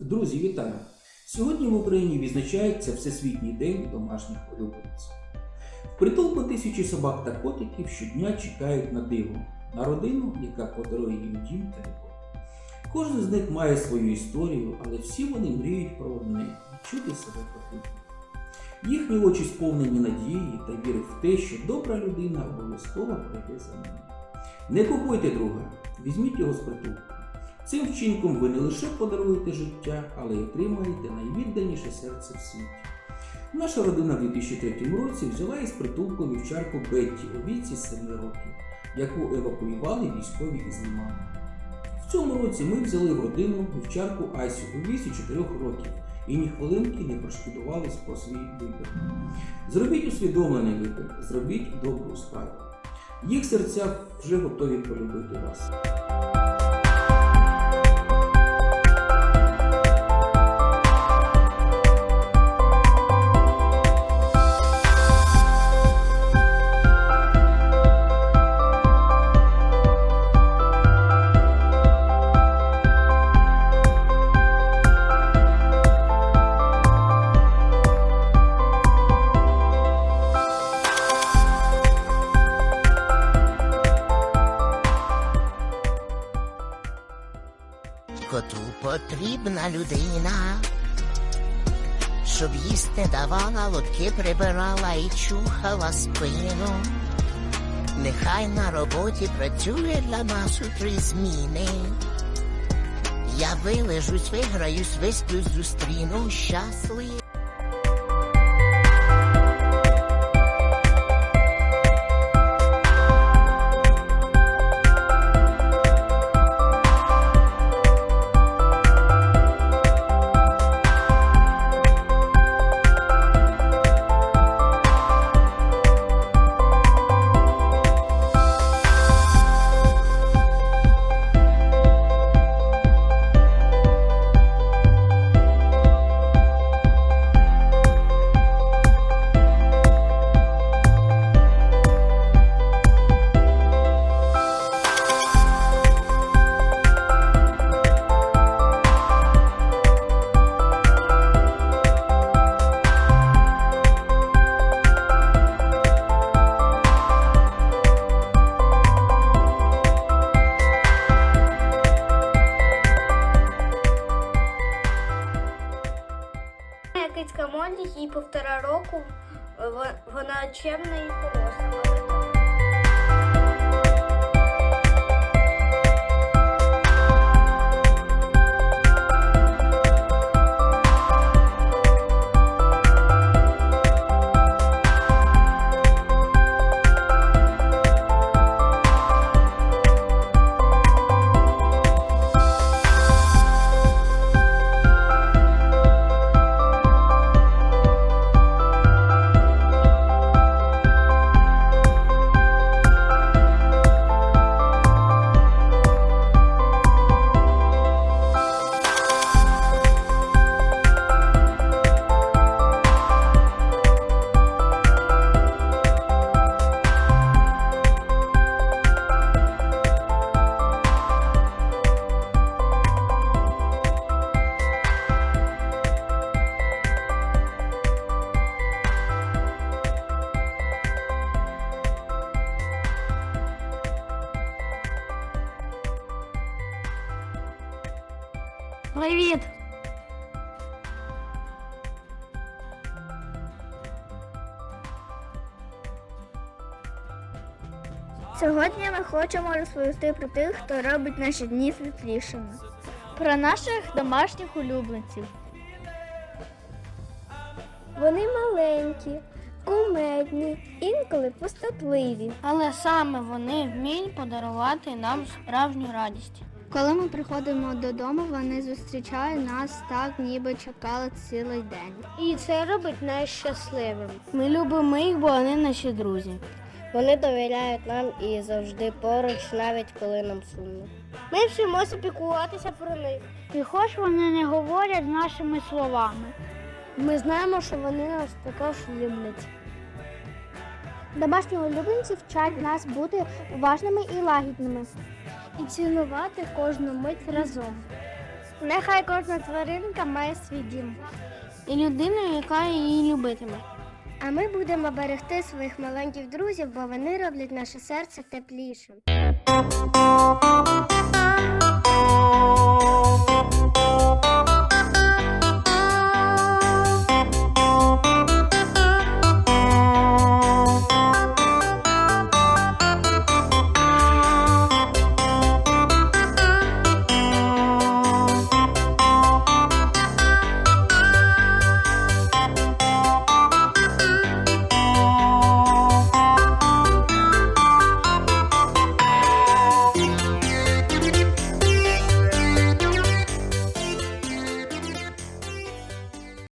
Друзі, вітаю! Сьогодні в Україні відзначається Всесвітній день домашніх улюбленців. В притулку тисячі собак та котиків щодня чекають на диво, на родину, яка подарує їм дім та любов. Кожен з них має свою історію, але всі вони мріють про одне відчути себе потрібним. Їхні очі сповнені надії та віри в те, що добра людина обов'язково прийде за ними. Не купуйте друга, візьміть його з притулку. Цим вчинком ви не лише подаруєте життя, але й отримаєте найвідданіше серце в світі. Наша родина в 2003 році взяла із притулку вівчарку Бетті у віці 7 років, яку евакуювали військові із Лиману. В цьому році ми взяли в родину вівчарку Асю у віці 4 років і ні хвилинки не прошкодували про свій вибір. Зробіть усвідомлений вибір, зробіть добру справу. Їх серця вже готові полюбити вас. Коту потрібна людина, щоб їсти давала, лотки прибирала і чухала спину. Нехай на роботі працює для нас у три зміни. Я вилежусь, виграюсь, висплюсь, зустріну щасливо. Кицька Молі, їй півтора року. Во- Вона чемна і хороша. Привіт! Сьогодні ми хочемо розповісти про тих, хто робить наші дні світлішими. Про наших домашніх улюбленців. Вони маленькі, кумедні, інколи пустотливі. Але саме вони вміють подарувати нам справжню радість. Коли ми приходимо додому, вони зустрічають нас так, ніби чекали цілий день. І це робить нас щасливими. Ми любимо їх, бо вони наші друзі. Вони довіряють нам і завжди поруч, навіть коли нам сумно. Ми вчимося піклуватися про них. І хоч вони не говорять нашими словами. Ми знаємо, що вони нас також люблять. Домашні улюбленці вчать нас бути уважними і лагідними і цінувати кожну мить разом. Нехай кожна тваринка має свій дім і людину, яка її любитиме. А ми будемо берегти своїх маленьких друзів, бо вони роблять наше серце теплішим.